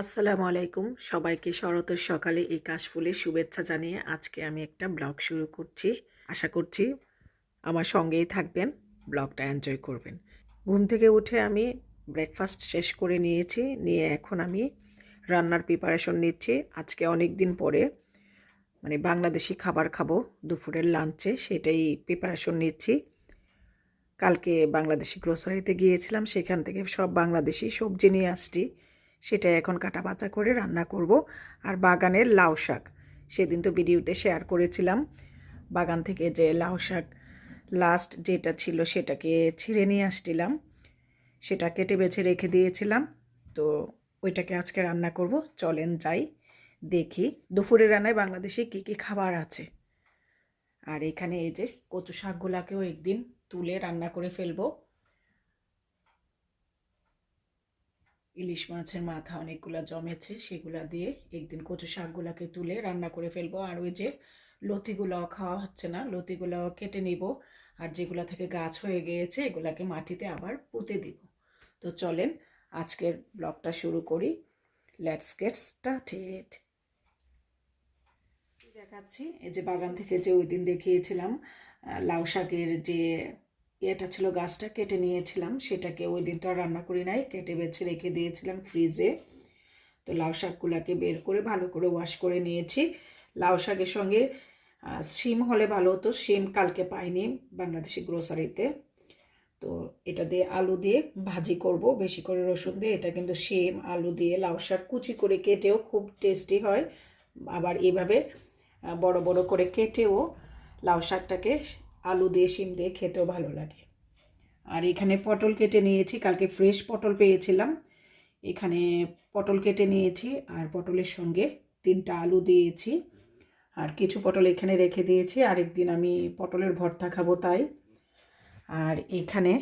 আসসালামু আলাইকুম। সবাইকে শরতের সকালে এই কাশফুলের শুভেচ্ছা জানিয়ে আজকে আমি একটা ব্লগ শুরু করছি। আশা করছি আমার সঙ্গেই থাকবেন, ব্লগটা এনজয় করবেন। ঘুম থেকে উঠে আমি ব্রেকফাস্ট শেষ করে নিয়েছি, নিয়ে এখন আমি রান্নার প্রিপারেশন নিচ্ছি। আজকে অনেক দিন পরে মানে বাংলাদেশি খাবার খাব, দুপুরের লাঞ্চে সেটাই প্রিপারেশন নিচ্ছি। কালকে বাংলাদেশি গ্রোসারিতে গিয়েছিলাম, সেখান থেকে সব বাংলাদেশি সবজি নিয়ে আসছি। সেটা এখন কাটা বাচা করে রান্না করব। আর বাগানের লাউ শাক, সেদিন তো ভিডিওতে শেয়ার করেছিলাম। বাগান থেকে যে লাউ শাক লাস্ট যেটা ছিল সেটাকে ছিঁড়ে নিয়ে আসছিলাম। সেটা কেটে বেছে রেখে দিয়েছিলাম। তো ওইটাকে আজকে রান্না করব। চলেন যাই, দেখি দুপুরে রান্নায় বাংলাদেশে কী কী খাবার আছে। আর এখানে এই যে কচু শাকগুলাকেও একদিন তুলে রান্না করে ফেলব। ইলিশ মাছের মাথা অনেকগুলো জমেছে, সেগুলা দিয়ে একদিন কচু শাকগুলাকে তুলে রান্না করে ফেলব। আর ওই যে লতিগুলাও খাওয়া হচ্ছে না, লতিগুলাও কেটে নিব। আর যেগুলা থেকে গাছ হয়ে গিয়েছে, এগুলাকে মাটিতে আবার পুঁতে দিব। তো চলেন আজকের ব্লগটা শুরু করি। লেটস গেট স্টার্টেড দেখাচ্ছি, এই যে বাগান থেকে যে ওই দিন দেখিয়েছিলাম লাউ শাকের যে এটা ছিল গাছটা কেটে নিয়েছিলাম, সেটাকে ওই দিন তো আর রান্না করি নাই, কেটে বেছে রেখে দিয়েছিলাম ফ্রিজে। তো লাউ শাকগুলাকে বের করে ভালো করে ওয়াশ করে নিয়েছি। লাউ শাকের সঙ্গে শিম হলে ভালো হতো, শিম কালকে পাইনি বাংলাদেশি গ্রোসারিতে তো এটা দিয়ে আলু দিয়ে ভাজি করব, বেশি করে রসুন দিয়ে, এটা কিন্তু শিম, আলু দিয়ে লাউ শাক কুচি করে কেটেও খুব টেস্টি হয়। আবার এভাবে বড় বড় করে কেটেও লাউ শাকটাকে আলু দিয়ে শিম দিয়ে খেতেও ভালো লাগে। আর এখানে পটল কেটে নিয়েছি, কালকে ফ্রেশ পটল পেয়েছিলাম। এখানে পটল কেটে নিয়েছি আর পটলের সঙ্গে তিনটা আলু দিয়েছি। আর কিছু পটল এখানে রেখে দিয়েছি, আরেকদিন আমি পটলের ভর্তা খাব তাই। আর এখানে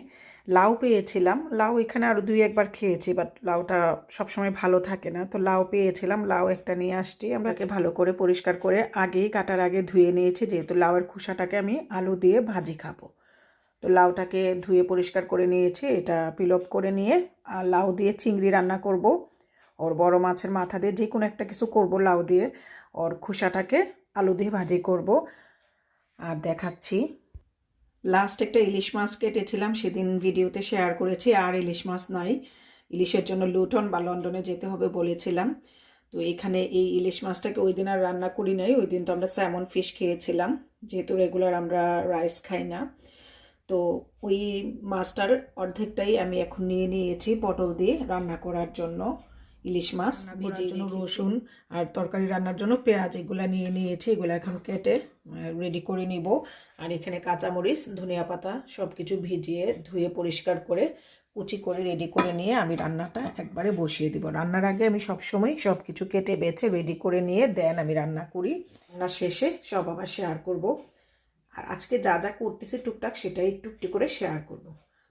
লাউ পেয়েছিলাম। লাউ এখানে আরও দুই একবার খেয়েছি বাট লাউটা সবসময় ভালো থাকে না। তো লাউ পেয়েছিলাম, লাউ একটা নিয়ে আসছি। আমরাকে ভালো করে পরিষ্কার করে আগেই কাটার আগে ধুয়ে নিয়েছি। যেহেতু লাউয়ের খোসাটাকে আমি আলু দিয়ে ভাজি খাব। তো লাউটাকে ধুয়ে পরিষ্কার করে নিয়েছি, এটা পিলপ করে নিয়ে, আর লাউ দিয়ে চিংড়ি রান্না করব। ওর বড় মাছের মাথা দিয়ে যে কোনো একটা কিছু করব লাউ দিয়ে। ওর খোসাটাকে আলু দিয়ে ভাজি করব। আর দেখাচ্ছি। লাস্ট একটা ইলিশ মাছ কেটেছিলাম, সেদিন ভিডিওতে শেয়ার করেছি, আর ইলিশ মাছ নাই। ইলিশের জন্য লুটন বা লন্ডনে যেতে হবে বলেছিলাম। তো এখানে এই ইলিশ মাছটাকে ওই দিন আর রান্না করি নাই, ওই দিন তো আমরা স্যামন ফিশ খেয়েছিলাম, যেহেতু রেগুলার আমরা রাইস খাই না। তো ওই মাছটার অর্ধেকটাই আমি এখন নিয়ে নিয়েছি পটল দিয়ে রান্না করার জন্য। ইলিশ মাছ ভেজে জন্য রসুন আর তরকারি রান্নার জন্য পেঁয়াজ এগুলো নিয়ে নিয়েছি এগুলো এখন কেটে রেডি করে নিব। আর এখানে কাঁচামরিচ ধনিয়া পাতা সব কিছু ভিজিয়ে ধুয়ে পরিষ্কার করে কুচি করে রেডি করে নিয়ে আমি রান্নাটা একবারে বসিয়ে দিব। রান্নার আগে আমি সবসময় সব কিছু কেটে বেছে রেডি করে নিয়ে দেন আমি রান্না করি। রান্না শেষে সব আবার শেয়ার করব। আর আজকে যা যা করতেছি টুকটাক সেটাই একটু করে শেয়ার করব।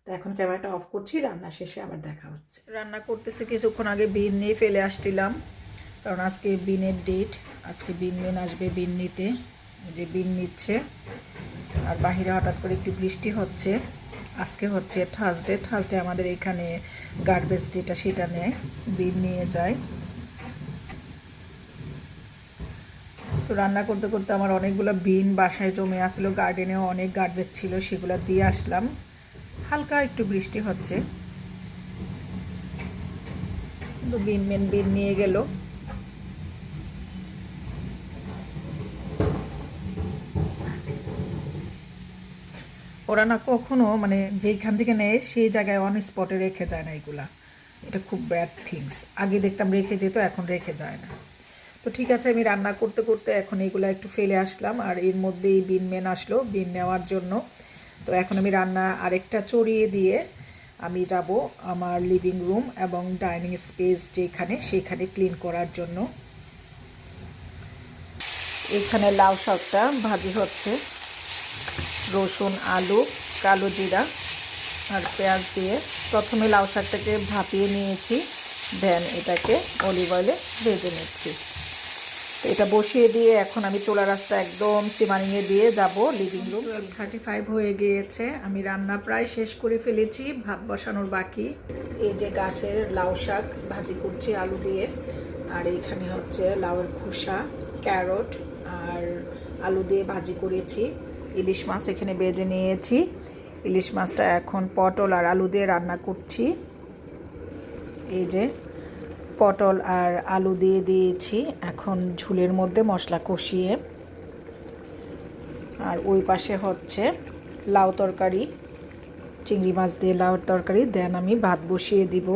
তো এখন ক্যামেরাটা অফ করছি, রান্না শেষে আবার দেখা হচ্ছে। রান্না করতেছি, কিছুক্ষণ আগে বিন নিয়ে ফেলে আসছিলাম, কারণ আজকে বিনের ডেট আজকে বিন মেন আসবে বিন নিতে যে বিন নিচ্ছে, আর বাহিরে হঠাৎ করে একটু বৃষ্টি হচ্ছে, আজকে হচ্ছে থার্সডে থার্সডে আমাদের এখানে গার্বেজ যেটা সেটা নেয়, বিন নিয়ে যায়। তো রান্না করতে করতে আমার অনেকগুলো বিন বাসায় জমে আসলো গার্ডেনেও অনেক গার্বেজ ছিল, সেগুলো দিয়ে আসলাম। হালকা একটু বৃষ্টি হচ্ছে। বিন মেন বিন নিয়ে গেল। ওরা না কখনো মানে যেখান থেকে নেয়, সেই জায়গায় অন স্পটে রেখে যায় না এগুলা। এটা খুব ব্যাড থিংস আগে দেখতাম রেখে যেত, এখন রেখে যায় না। তো ঠিক আছে, আমি রান্না করতে করতে এখন এগুলো একটু ফেলে আসলাম। আর এর মধ্যেই বিন মেন আসলো। বিন নেওয়ার জন্য তো এখন আমি রান্না আরেকটা চড়িয়ে দিয়ে আমি যাব আমার লিভিং রুম এবং ডাইনিং স্পেস যেখানে সেখানে ক্লিন করার জন্য। এখানে লাউ শাকটা ভাজি হচ্ছে। রসুন, আলু, কালো জিরা আর পেঁয়াজ দিয়ে প্রথমে লাউ শাকটাকে ভাপিয়ে নিয়েছি দেন এটাকে অলিভ অয়েলে ভেজে নিচ্ছি। তো এটা বসিয়ে দিয়ে এখন আমি চোলা রাস্তা একদম সিমানিংয়ে দিয়ে যাব লিভিং রুম থার্টি ফাইভ হয়ে গিয়েছে। আমি রান্না প্রায় শেষ করে ফেলেছি, ভাত বসানোর বাকি। এই যে গাছের লাউ শাক, ভাজি করছি আলু দিয়ে। আর এইখানে হচ্ছে লাউয়ের খোসা, ক্যারট আর আলু দিয়ে ভাজি করেছি। ইলিশ মাছ এখানে বেজে নিয়েছি। ইলিশ মাছটা এখন পটল আর আলু দিয়ে রান্না করছি। এই যে পটল আর আলু দিয়ে দিয়েছি। এখন ঝুলের মধ্যে মশলা কষিয়ে। আর ওই পাশে হচ্ছে লাউ তরকারি, চিংড়ি মাছ দিয়ে লাউর তরকারি। দেন আমি ভাত বসিয়ে দিব।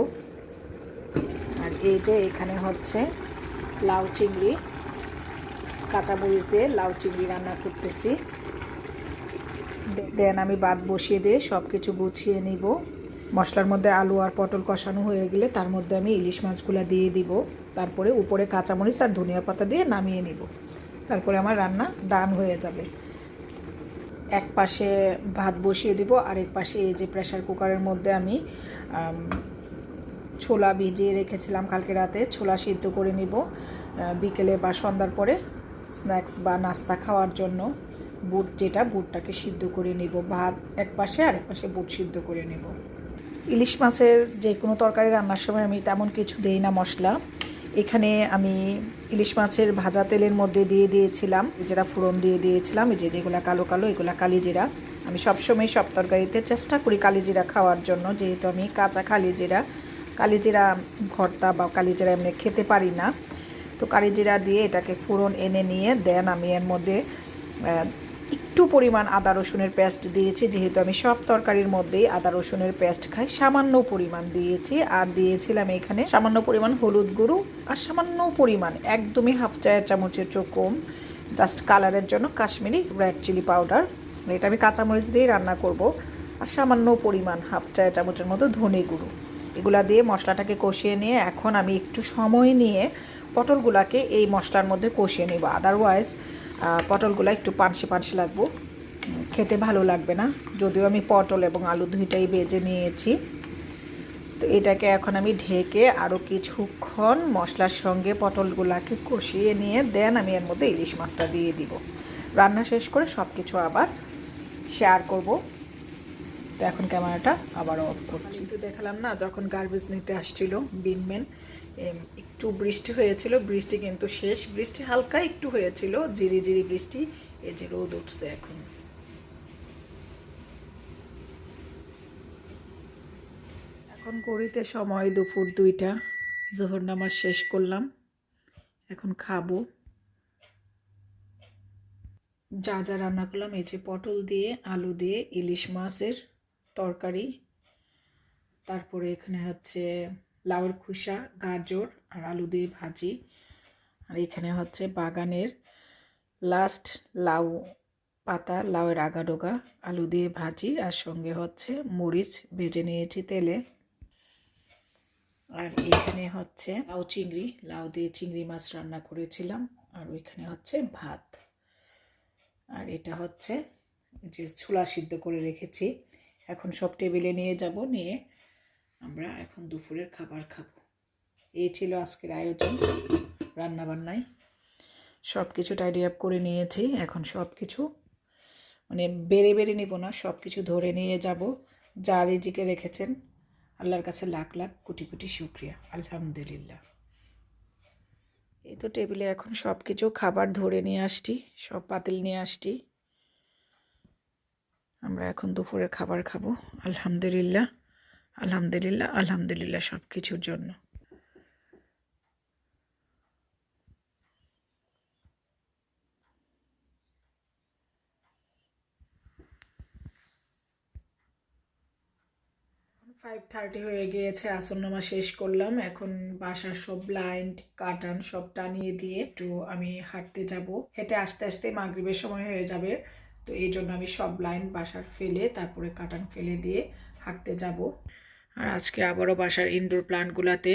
আর এই যে এখানে হচ্ছে লাউ চিংড়ি, কাঁচামরিচ দিয়ে লাউ চিংড়ি রান্না করতেছি। দেন আমি ভাত বসিয়ে দিয়ে সব কিছু গুছিয়ে নিব। মশলার মধ্যে আলু আর পটল কষানো হয়ে গেলে তার মধ্যে আমি ইলিশ মাছগুলো দিয়ে দিব। তারপরে উপরে কাঁচামরিচ আর ধনিয়া পাতা দিয়ে নামিয়ে নিব। তারপরে আমার রান্না ডান হয়ে যাবে। এক পাশে ভাত বসিয়ে দিব আর এক পাশে এই যে প্রেশার কুকারের মধ্যে আমি ছোলা ভিজিয়ে রেখেছিলাম কালকে রাতে। ছোলা সিদ্ধ করে নিব বিকেলে বা সন্ধ্যার পরে স্ন্যাক্স বা নাস্তা খাওয়ার জন্য। বুট যেটা, বুটটাকে সিদ্ধ করে নিব। ভাত এক পাশে আর এক পাশে বুট সিদ্ধ করে নেব। ইলিশ মাছের যে কোনো তরকারি রান্নার সময় আমি তেমন কিছু দেই না মশলা। এখানে আমি ইলিশ মাছের ভাজা তেলের মধ্যে দিয়ে দিয়েছিলাম যেটা ফোড়ন দিয়ে দিয়েছিলাম, এই যে যেগুলো কালো কালো, এগুলো কালিজিরা আমি সবসময় সব তরকারিতে চেষ্টা করি কালিজিরা খাওয়ার জন্য, যেহেতু আমি কাঁচা কালিজিরা কালিজিরা ভর্তা বা কালিজিরা এমনি খেতে পারি না। তো কালিজিরা দিয়ে এটাকে ফোড়ন এনে নিয়ে দেন আমি এর মধ্যে একটু পরিমাণ আদা রসুনের পেস্ট দিয়েছি, যেহেতু আমি সব তরকারির মধ্যেই আদা রসুনের পেস্ট খাই। সামান্য পরিমাণ দিয়েছি আর দিয়েছিলাম এখানে সামান্য পরিমাণ হলুদ গুঁড়ো আর সামান্য পরিমাণ একদমই হাফ চায়ের চামচের চো কম, জাস্ট কালারের জন্য কাশ্মীরি রেড চিলি পাউডার। এটা আমি কাঁচামরিচ দিয়ে রান্না করব। আর সামান্য পরিমাণ হাফ চায়ের চামচের মতো ধনে গুঁড়ো। এগুলা দিয়ে মশলাটাকে কষিয়ে নিয়ে এখন আমি একটু সময় নিয়ে পটলগুলাকে এই মশলার মধ্যে কষিয়ে নেব। আদারওয়াইজ পটলগুলো একটু পানসি পানসি লাগবো। খেতে ভালো লাগবে না। যদিও আমি পটল এবং আলু দুইটাই বেজে নিয়েছি। তো এটাকে এখন আমি ঢেকে আরও কিছুক্ষণ মশলার সঙ্গে পটলগুলাকে কষিয়ে নিয়ে, দেন আমি এর মধ্যে ইলিশ মাছটা দিয়ে দিব। রান্না শেষ করে সব কিছু আবার শেয়ার করব। তো এখন ক্যামেরাটা আবার অফ করছি। একটু দেখালাম না, যখন গার্বেজ নিতে আসছিল, বিনম্যান। একটু বৃষ্টি হয়েছিল, বৃষ্টি কিন্তু শেষ। বৃষ্টি হালকা একটু হয়েছিল জিরি জিরি বৃষ্টি, এই যে রোদ উঠছে এখন। এখন ঘড়িতে সময় দুপুর দুইটা, জোহর নামাজ শেষ করলাম। এখন খাব। যা যা রান্না করলাম, এই যে পটল দিয়ে, আলু দিয়ে, ইলিশ মাছের তরকারি। তারপরে এখানে হচ্ছে লাউয়ের খোসা, গাজর আর আলু দিয়ে ভাজি। আর এখানে হচ্ছে বাগানের লাস্ট লাউ পাতা, লাউয়ের আগাডোগা, আলু দিয়ে ভাজি আর সঙ্গে হচ্ছে মরিচ ভেজে নিয়েছি তেলে। আর এখানে হচ্ছে লাউ চিংড়ি, লাউ দিয়ে চিংড়ি মাছ রান্না করেছিলাম। আর ওইখানে হচ্ছে ভাত। আর এটা হচ্ছে যে ছোলা সিদ্ধ করে রেখেছি। এখন সব টেবিলে নিয়ে যাব, নিয়ে আমরা এখন দুপুরের খাবার খাব। এই ছিল আজকের আয়োজন রান্নাবান্নায়। সব কিছু টাইডি আপ করে নিয়েছি। এখন সব কিছু মানে বেড়ে বেড়ে নেব না সব কিছু ধরে নিয়ে যাব। যা রিজিকে রেখেছেন, আল্লাহর কাছে লাখ লাখ কোটি কোটি শুক্রিয়া, আলহামদুলিল্লাহ। এই তো টেবিলে এখন সব কিছু খাবার ধরে নিয়ে আসছি, সব পাতিল নিয়ে আসছি। আমরা এখন দুপুরের খাবার খাব, আলহামদুলিল্লাহ। আলহামদুলিল্লাহ আলহামদুলিল্লাহ সব কিছুর জন্য। ফাইভ থার্টি হয়ে গিয়েছে আসন নামা শেষ করলাম। এখন বাসার সব ব্লাইন্ড কাটান সব টানিয়ে দিয়ে একটু আমি হাঁটতে যাব। হেঁটে আস্তে আস্তে মাগরিবের সময় হয়ে যাবে, তো এই জন্য আমি সব ব্লাইন্ড বাসার ফেলে, তারপরে কাটান ফেলে দিয়ে হাঁটতে যাব। আর আজকে আবারও বাসার ইনডোর প্লান্টগুলোতে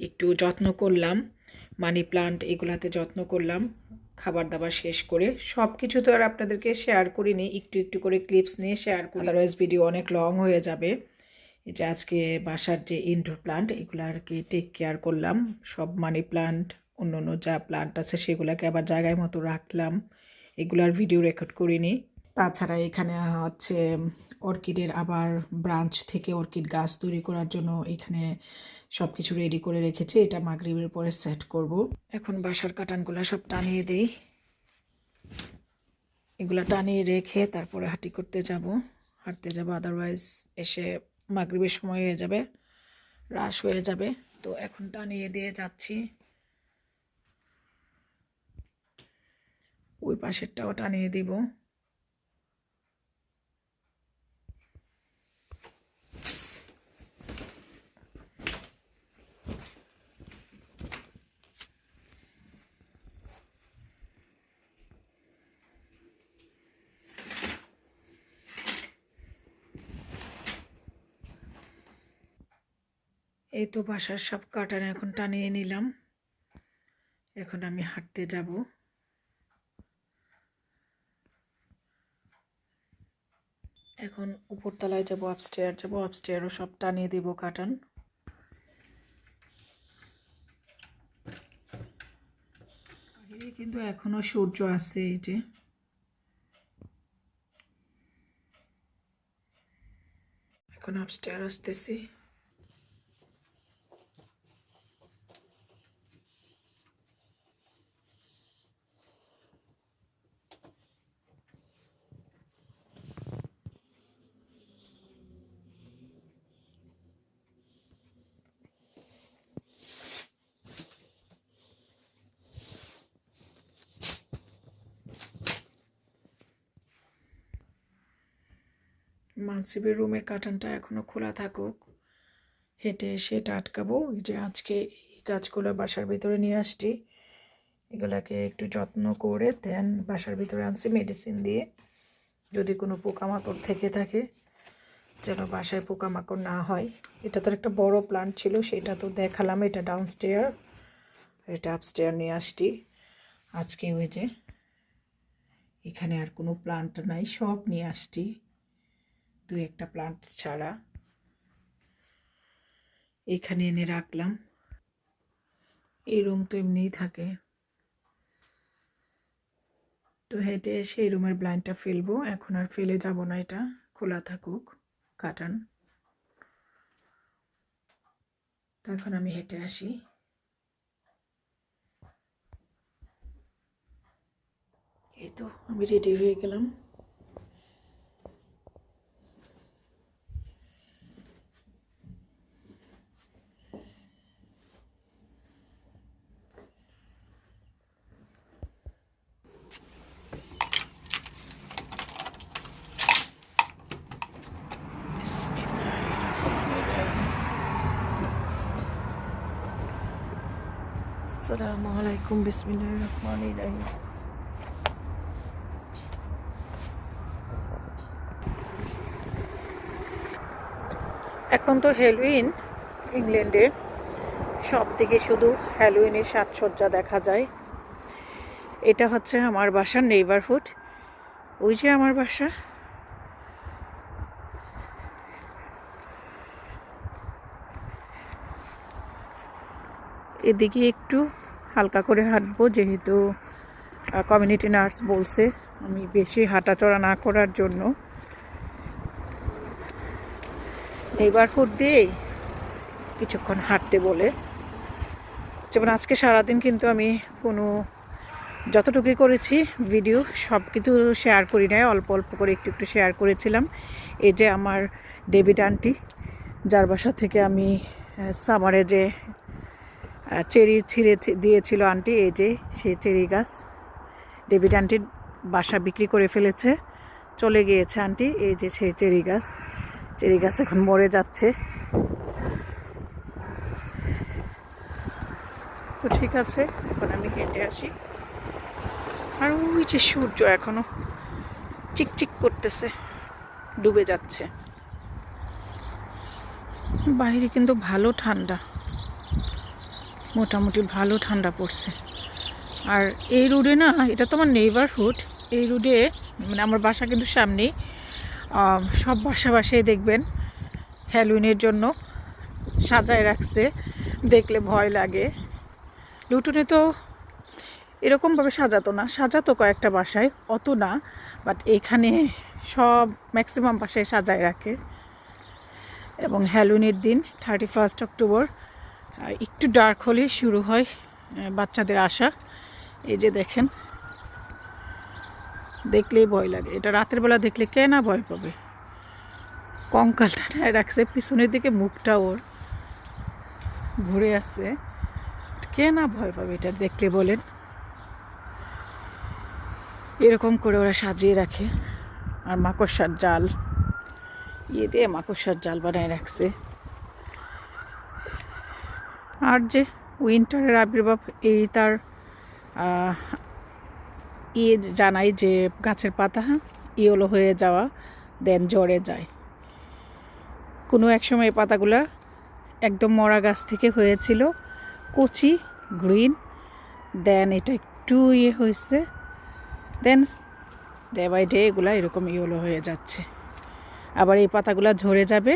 একটু যত্ন করলাম। মানি প্লান্ট এগুলাতে যত্ন করলাম। খাবার দাবার শেষ করে। সব কিছু তো আর আপনাদেরকে শেয়ার করিনি। একটু একটু করে ক্লিপস নিয়ে শেয়ার করি। আদারওয়াইজ ভিডিও অনেক লং হয়ে যাবে। এই যে আজকে বাসার যে ইনডোর প্লান্ট এগুলো আর কি টেক কেয়ার করলাম। সব মানি প্লান্ট অন্য অন্য যা প্লান্ট আছে, সেগুলোকে আবার জায়গায় মতো রাখলাম। এগুলার ভিডিও রেকর্ড করিনি। তাছাড়া এখানে হচ্ছে অর্কিডের আবার ব্রাঞ্চ থেকে অর্কিড গাছ তৈরি করার জন্য এখানে সব কিছু রেডি করে রেখেছি। এটা মাগরিবের পরে সেট করব। এখন বাসার কাটানগুলো সব টানিয়ে দিই। এগুলো টানিয়ে রেখে তারপরে হাঁটি করতে যাব। হাঁটতে যাব আদারওয়াইজ এসে মাগরিবের সময় হয়ে যাবে রাশ হয়ে যাবে। তো এখন টানিয়ে দিয়ে যাচ্ছি। ওই পাশেরটাও টানিয়ে দিব। এই তো বাসার সব কাটান এখন টানিয়ে নিলাম। এখন আমি হাঁটতে যাব। এখন উপরতলায় যাব আপস্টেয়ার যাব আপস্টেয়ারও সব টানিয়ে দিব কাটান। কিন্তু এখনও সূর্য আছে এই যে। এখন আপস্টেয়ার আসতেছি। মানসিবের রুমের কাটানটা এখনও খোলা থাকুক। হেঁটে এসে এটা আটকাবো। যে আজকে এই গাছগুলো বাসার ভিতরে নিয়ে আসছি। এগুলাকে একটু যত্ন করে দেন বাসার ভিতরে আনছি মেডিসিন দিয়ে। যদি কোনো পোকামাকড় থেকে থাকে, যেন বাসায় পোকামাকড় না হয়। এটা তো একটা বড় প্লান্ট ছিল, সেটা তো দেখালাম। এটা ডাউন স্টেয়ার এটা আপস্টেয়ার নিয়ে আসছি। আজকে ওই যে এখানে আর কোনো প্লান্ট নাই, সব নিয়ে আসছি। দু একটা প্লান্ট ছাড়া। এখানে এনে রাখলাম। এই রুম তো এমনিই থাকে। তো হেঁটে এসে এই রুমের ব্লাইন্ডটা ফেলব। এখন আর ফেলে যাব না এটা। খোলা থাকুক, কাটান। তখন আমি হেঁটে আসি। এই তো আমি রেডি হয়ে গেলাম আসসালামু আলাইকুম বিসমিল্লাহির রহমানির রহিম এখন তো হ্যালোইন ইংল্যান্ডে সব থেকে শুধু হ্যালোইনের সাজসজ্জা দেখা যায়। এটা হচ্ছে আমার বাসার নেইবারহুড ওই যে আমার বাসা। এদিকে একটু হালকা করে হাঁটবো, যেহেতু কমিউনিটি নার্স বলছে আমি বেশি হাঁটাচড়া না করার জন্য। নেইবারহুড দিয়ে কিছুক্ষণ হাঁটতে বলে। যেমন আজকে সারাদিন কিন্তু আমি কোনো যতটুকুই করেছি ভিডিও সব কিছু শেয়ার করি নাই, অল্প অল্প করে একটু একটু শেয়ার করেছিলাম। এই যে আমার ডেভিড আন্টি যার বাসা থেকে আমি সামারে যে চেরি ছিঁড়ে দিয়েছিল আন্টি, এই যে সে চেরি গাছ। ডেভিড আন্টির বাসা বিক্রি করে ফেলেছে। চলে গিয়েছে আন্টি, এই যে সেই চেরি গাছ। চেরি গাছ এখন মরে যাচ্ছে। তো ঠিক আছে, এখন আমি হেঁটে আসি। আর ওই যে সূর্য এখনও চিকচিক করতেছে, ডুবে যাচ্ছে। বাইরে কিন্তু ভালো ঠান্ডা। মোটামুটি ভালো ঠান্ডা পড়ছে। আর এই রোডে না, এটা তো আমার নেইবারহুড এই রোডে মানে আমার বাসা কিন্তু সামনেই সব বাসা বাসায় দেখবেন হ্যালোইনের জন্য সাজায় রাখছে, দেখলে ভয় লাগে। লুটনে তো এরকমভাবে সাজাতো না, সাজাতো কয়েকটা বাসায়, অত না বাট এখানে সব ম্যাক্সিমাম বাসায় সাজায় রাখে। এবং হ্যালোনের দিন থার্টি ফার্স্ট অক্টোবর একটু ডার্ক হলেই শুরু হয় বাচ্চাদের আসা। এই যে দেখেন, দেখলেই ভয় লাগে। এটা রাতের বেলা দেখলে কে না ভয় পাবে? কঙ্কালটা টানায় রাখছে, পিছনের দিকে মুখটা ওর ঘুরে আছে। কে না ভয় পাবে এটা দেখলে বলেন? এরকম করে ওরা সাজিয়ে রাখে। আর মাকড়সার জাল ইয়ে দিয়ে মাকড়সার জাল বানায় রাখছে। আর যে উইন্টারের আবির্ভাব, এই তার ইয়ে জানাই যে গাছের পাতা ইয়েলো হয়ে যাওয়া দেন জ্বরে যায়। কোনো এক সময় এই পাতাগুলা একদম মরা গাছ থেকে হয়েছিল, কচি গ্রিন দেন এটা একটু ইয়ে হয়েছে দেন ডে বাই ডে এগুলা এরকম ইয়েলো হয়ে যাচ্ছে। আবার এই পাতাগুলা ঝরে যাবে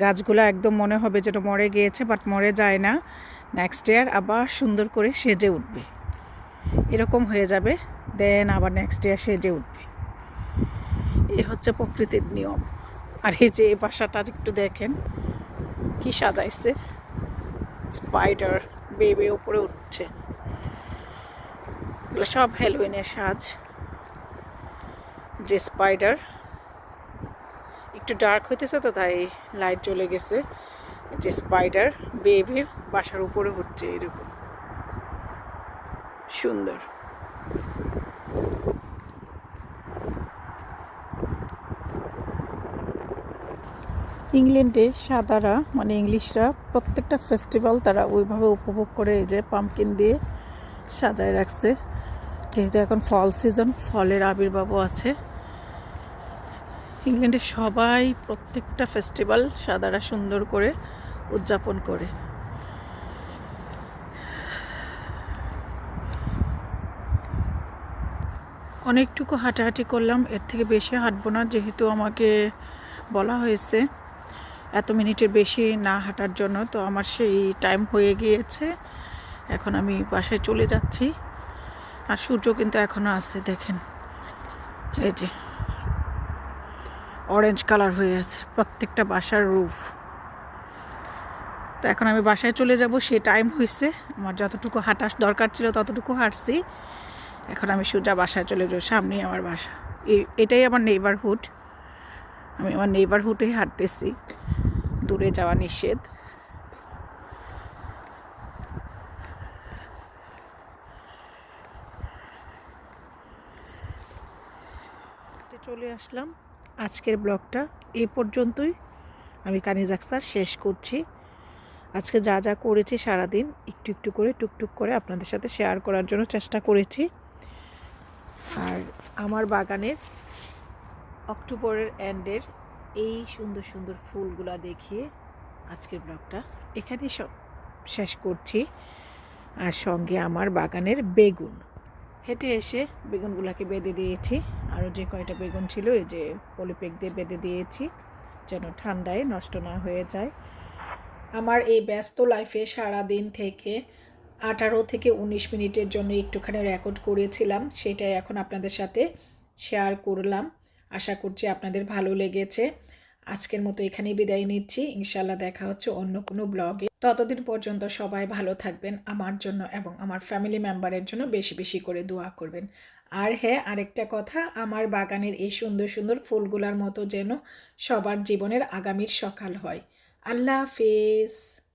গাছগুলো একদম মনে হবে যেটা মরে গিয়েছে বাট মরে যায় না। নেক্সট ইয়ার আবার সুন্দর করে সেজে উঠবে। এরকম হয়ে যাবে দেন আবার নেক্সট ইয়ার সেজে উঠবে। এ হচ্ছে প্রকৃতির নিয়ম। আর এই যে এই বাসাটা একটু দেখেন, কি সাজাইছে। স্পাইডার বেবে উপরে উঠছে। এগুলো সব হ্যালোইনের সাজ। যে স্পাইডার একটু ডার্ক হইতেছে তো, তাই লাইট চলে গেছে। যে স্পাইডার বেবে বাসার উপরে হচ্ছে এরকম। সুন্দর। ইংল্যান্ডে সাদারা মানে ইংলিশরা, প্রত্যেকটা ফেস্টিভ্যাল তারা ওইভাবে উপভোগ করে এই যে পাম্পকিন দিয়ে সাজায় রাখছে। যেহেতু এখন ফল সিজন ফলের আবির্ভাবও আছে। ইংল্যান্ডে সবাই প্রত্যেকটা ফেস্টিভ্যাল সাদারা সুন্দর করে উদযাপন করে। অনেকটুকু হাঁটাহাঁটি করলাম, এর থেকে বেশি হাঁটবো না, যেহেতু আমাকে বলা হয়েছে এত মিনিটের বেশি না হাঁটার জন্য, তো আমার সেই টাইম হয়ে গিয়েছে। এখন আমি বাসায় চলে যাচ্ছি, আর সূর্য কিন্তু এখনও আছে, দেখেন। এই যে। অরেঞ্জ কালার হয়ে আছে, প্রত্যেকটা বাসার রুফ তো এখন আমি বাসায় চলে যাব সে টাইম হয়েছে আমার যতটুকু হাঁটার দরকার ছিল ততটুকু হাঁটছি। এখন আমি সোজা বাসায় চলে যাব, সামনেই আমার বাসা। এটাই আমার নেইবারহুড আমি আমার নেইবারহুডেই হাঁটতেছি। দূরে যাওয়া নিষেধ। চলে আসলাম। আজকের ব্লগটা এই পর্যন্তই। আমি কানিজ আক্তার শেষ করছি। আজকে যা যা করেছি সারাদিন একটু একটু করে, টুকটুক করে আপনাদের সাথে শেয়ার করার জন্য চেষ্টা করেছি। আর আমার বাগানের অক্টোবরের এন্ডের এই সুন্দর সুন্দর ফুলগুলা দেখিয়ে আজকের ব্লগটা এখানেই সব শেষ করছি। আর সঙ্গে আমার বাগানের বেগুন। হেঁটে এসে বেগুনগুলোকে বেঁধে দিয়েছি। আরও যে কয়টা বেগুন ছিল, এই যে পলিপেক দিয়ে বেঁধে দিয়েছি, যেন ঠান্ডায় নষ্ট না হয়ে যায়। আমার এই ব্যস্ত লাইফে সারা দিন থেকে আঠারো থেকে উনিশ মিনিটের জন্য একটুখানি রেকর্ড করেছিলাম, সেটাই এখন আপনাদের সাথে শেয়ার করলাম। আশা করছি আপনাদের ভালো লেগেছে। আজকের মতো এখানেই বিদায় নিচ্ছি। ইনশাল্লাহ দেখা হচ্ছে অন্য কোনো ব্লগে ততদিন পর্যন্ত সবাই ভালো থাকবেন, আমার জন্য এবং আমার ফ্যামিলি মেম্বারের জন্য বেশি বেশি করে দোয়া করবেন। আর হ্যাঁ আরেকটা কথা, আমার বাগানের এই সুন্দর সুন্দর ফুলগুলার মতো যেন সবার জীবনের আগামীর সকাল হয়। আল্লাহ হাফেজ।